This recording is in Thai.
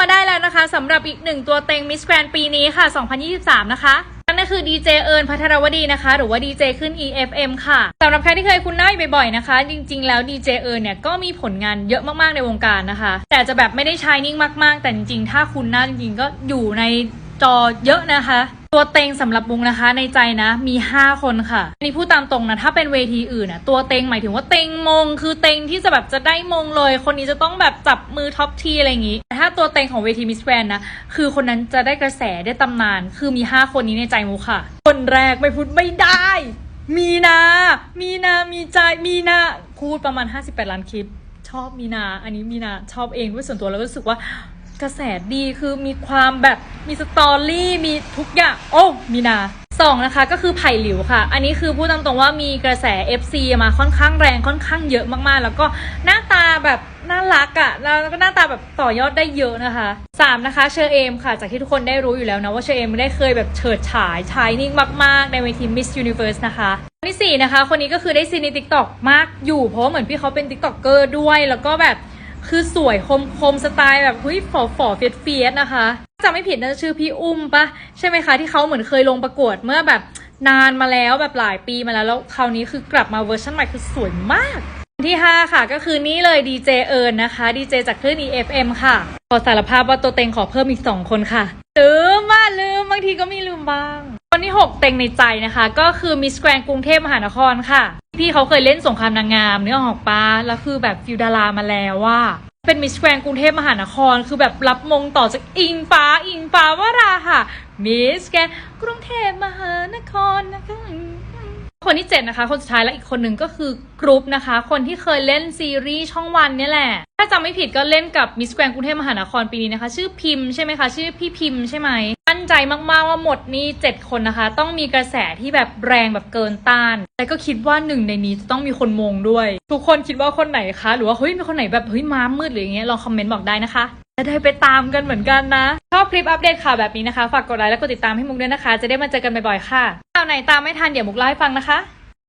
มาได้แล้วนะคะสำหรับอีกหนึ่งตัวเต็งมิสแกรนปีนี้ค่ะ 2023 นะคะนั่นก็คือดีเจเอิญพัทรวดีนะคะ หรือว่าดีเจขึ้น EFM ค่ะสำหรับใครที่เคยคุ้นหน้าอยู่บ่อยๆนะคะ จริงๆ แล้วดีเจเอิญเนี่ยก็มีผลงานเยอะมากๆในวงการนะคะ แต่จะแบบไม่ได้ชายนิ่งมากๆ แต่จริงๆ ถ้าคุณหน้าจริงๆก็อยู่ในจอเยอะนะคะ ตัวเต็งสำหรับวงนะคะในใจนะมี 5 คนค่ะอันนี้พูดตามตรงนะถ้าเป็นเวทีอื่นน่ะตัวเต็งหมายถึงว่าเต็งมง คือเต็งที่จะแบบจะได้มงเลย คนนี้จะต้องแบบจับมือท็อปทีอะไรอย่างงี้แต่ถ้าตัวเต็งของเวทีมิสแกรนนะคือคนนั้นจะได้กระแสได้ตำนาน คือมี 5 คนนี้ในใจมูค่ะ คนแรกไม่พูดไม่ได้ มีนา มีนา มีใจ มีนาพูดประมาณ 58 ล้านคลิป ชอบมีนา อันนี้มีนาชอบเองด้วยส่วนตัวแล้วก็รู้สึกว่า กระแสดีคือมีความแบบมีสตอรี่มีทุกอย่าง โอ้ มีนาสองนะคะก็คือไผ่หลิวค่ะ อันนี้คือพูดตามตรงว่ามีกระแส FC มาค่อนข้างแรงค่อนข้างเยอะมากๆ แล้วก็หน้าตาแบบน่ารักอะ่ะแล้วก็หน้าตาแบบต่อยอดได้เยอะนะคะสามนะคะเชอเอมค่ะ จากที่ทุกคนได้รู้อยู่แล้วนะว่าเชอเอมได้เคยแบบเฉิดฉายชายนิ่งมากๆ ในเวที Miss Universe นะคะคนที่สี่นะคะ คนนี้ก็คือได้ซีนใน t ิ k t o k มากอยู่เพราะเหมือนพี่เขาเป็น t ิ k t o k เกอร์ด้วยแล้วก็แบบ คือสวยคมคมสไตล์แบบเฮ้ยฝอฝอเฟียสเฟียสนะคะจำไม่ผิดน่าจะชื่อพี่อุ้มปะใช่ไหมคะที่เขาเหมือนเคยลงประกวดเมื่อแบบนานมาแล้วแบบหลายปีมาแล้วแล้วคราวนี้คือกลับมาเวอร์ชันใหม่คือสวยมากที่ 5 ค่ะก็คือนี่เลยดีเจเอิญนะคะดีเจจากคลื่น EFM ค่ะ ขอสารภาพว่าตัวเต็งขอเพิ่มอีก 2 คนค่ะ ลืมว่าลืมบางทีก็มีลืมบ้างคนที่ 6 เต็งในใจนะคะ ก็คือมิสแกรนกรุงเทพมหานครค่ะ พี่เขาเคยเล่นสงครามนางงามเนื้อออกปะแล้วคือแบบฟิวดารามาแล้วว่า เป็นมิสแกรนกรุงเทพมหานคร คือแบบรับมงต่อจากอิงฟ้าอิงฟ้าวราค่ะมิสแกรนกรุงเทพมหานครนะคะ คนที่เจ็ดนะคะ คนสุดท้ายและอีกคนหนึ่งก็คือกรุ๊ปนะคะ คนที่เคยเล่นซีรีส์ช่องวันนี่แหละ ถ้าจำไม่ผิดก็เล่นกับมิสแกรนกรุงเทพมหานครปีนี้นะคะ ชื่อพิมพ์ใช่ไหมคะ ชื่อพี่พิมพ์ใช่ไหมมั่นใจมากๆว่าหมดนี่เจ็ดคนนะคะ ต้องมีกระแสที่แบบแรงแบบเกินต้าน แต่ก็คิดว่าหนึ่งในนี้จะต้องมีคนมงด้วย ทุกคนคิดว่าคนไหนคะ หรือว่าเฮ้ยมีคนไหนแบบเฮ้ยม้ามืดหรืออย่างเงี้ยลองคอมเมนต์บอกได้นะคะ จะได้ไปตามกันเหมือนกันนะ ชอบคลิปอัปเดตข่าวแบบนี้นะคะ ฝากกดไลค์และกดติดตามให้มุกด้วยนะคะ จะได้มาเจอกันบ่อยๆค่ะข่าวไหนตามไม่ทันเดี๋ยวมุกเล่าให้ฟังนะคะ